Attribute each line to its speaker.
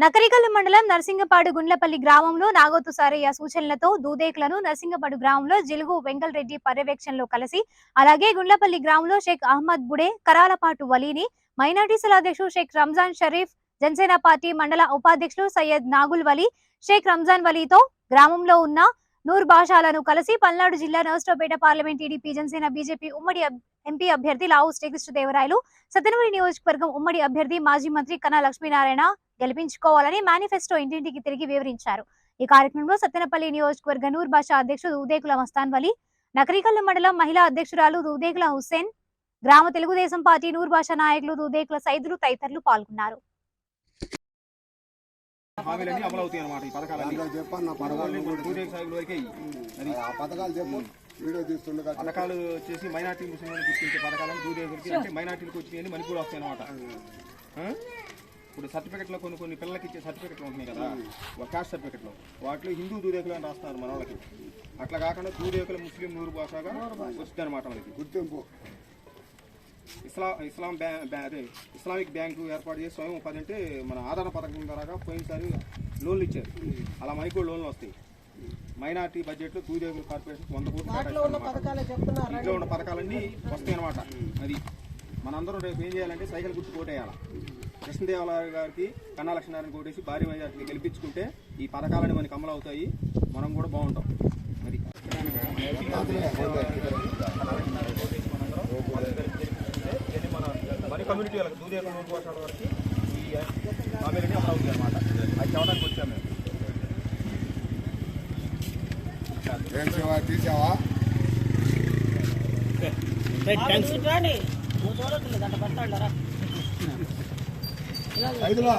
Speaker 1: నకరికల్ మండలం నర్సింగపాడు గుండ్లపల్లి గ్రామంలో నాగోతు సారయ్య సూచనలతో దూదేకులను నర్సింగపాడు గ్రామంలో జిలుగు వెంకల్ పర్యవేక్షణలో కలిసి అలాగే గుండ్లపల్లి గ్రామంలో షేక్ అహ్మద్ బుడే కరాలపాటు వలీని మైనార్టీసల అధ్యక్షుడు షేక్ రంజాన్ షరీఫ్ జనసేన పార్టీ మండల ఉపాధ్యక్షులు సయ్యద్ నాగుల్ వలీ షేక్ రంజాన్ వలీతో గ్రామంలో ఉన్న నూర్ భాషాలను కలిసి పల్నాడు జిల్లా Narasaraopet parliament TDP Janasena BJP ఉమ్మడి ఎంపీ అభ్యర్థి లావు శ్రీకృష్ణదేవరాయలు సత్తెనపల్లి నియోజకవర్గం ఉమ్మడి అభ్యర్థి మాజీ మంత్రి కన్నా లక్ష్మీనారాయణ గెలిపించుకోవాలని మేనిఫెస్టో ఇంటింటికి తిరిగి వివరించారు. ఈ కార్యక్రమంలో సత్తెనపల్లి నియోజకవర్గ నూర్ భాషా అధ్యక్షుడు ఉదేకుల మస్తాన్ వలి నకరికల్లు మండలం మహిళా అధ్యక్షురాలు ఉదేకుల హుస్సేన్ గ్రామ తెలుగుదేశం పార్టీ నూర్ భాషా నాయకులు ఉదేకుల సైదులు తదితరులు పాల్గొన్నారు.
Speaker 2: హామీలన్నీ అమలు అవుతాయి అన్నమాట ఈ పథకాలు సూర్య సాగుల వరకే
Speaker 3: ఆ పథకాలు చెప్పు వీడియో తీస్తుండగా
Speaker 2: పథకాలు వచ్చేసి మైనార్టీ ముస్లింలను గుర్తించే పథకాలను దూరేగురికి అంటే మైనార్టీలకు వచ్చినాయని మనకి కూడా వస్తాయి అనమాట ఇప్పుడు సర్టిఫికెట్లో కొన్ని కొన్ని పిల్లలకి ఇచ్చే సర్టిఫికెట్లు ఉంటున్నాయి కదా ఒక క్యాస్ట్ సర్టిఫికెట్లో. వాటిలో హిందూ దూరేకులు అని రాస్తున్నారు మన వాళ్ళకి. అట్లా కాకుండా దూరేకుల ముస్లిం నూరు భాషగా వస్తుంది అనమాట మనకి.
Speaker 3: గుర్తింపు.
Speaker 2: ఇస్లాం ఇస్లాం బ్యా బ్యా- అదే ఇస్లామిక్ బ్యాంకు ఏర్పాటు చేసి స్వయం ఉపాధి అంటే మన ఆధార పథకం ద్వారా పోయినసారి లోన్లు ఇచ్చారు. అలా మనకి కూడా లోన్లు వస్తాయి. మైనార్టీ బడ్జెట్లో తూదేవుల కార్పొరేషన్ వంద కోట్లు. ఇంట్లో ఉన్న పథకాలన్నీ వస్తాయి అనమాట అది మనందరం రేపు ఏం చేయాలంటే సైకిల్ గుర్తు కోటేయాలి. కృష్ణదేవరాయ గారికి కన్నా లక్ష్మీనారాయణ కోటేసి భారీ మెజార్టీని గెలిపించుకుంటే ఈ పథకాలని మనకి అమలు అవుతాయి. మనం కూడా బాగుంటాం. అది. మన కమ్యూనిటీ వాళ్ళకి దూదేక నూరు కోట్ల వరకు ఈ హామీలన్నీ అమలు అవుతాయి అనమాట అది చెప్పడానికి వచ్చాము మేము.
Speaker 3: తీసావా? ఐదులో.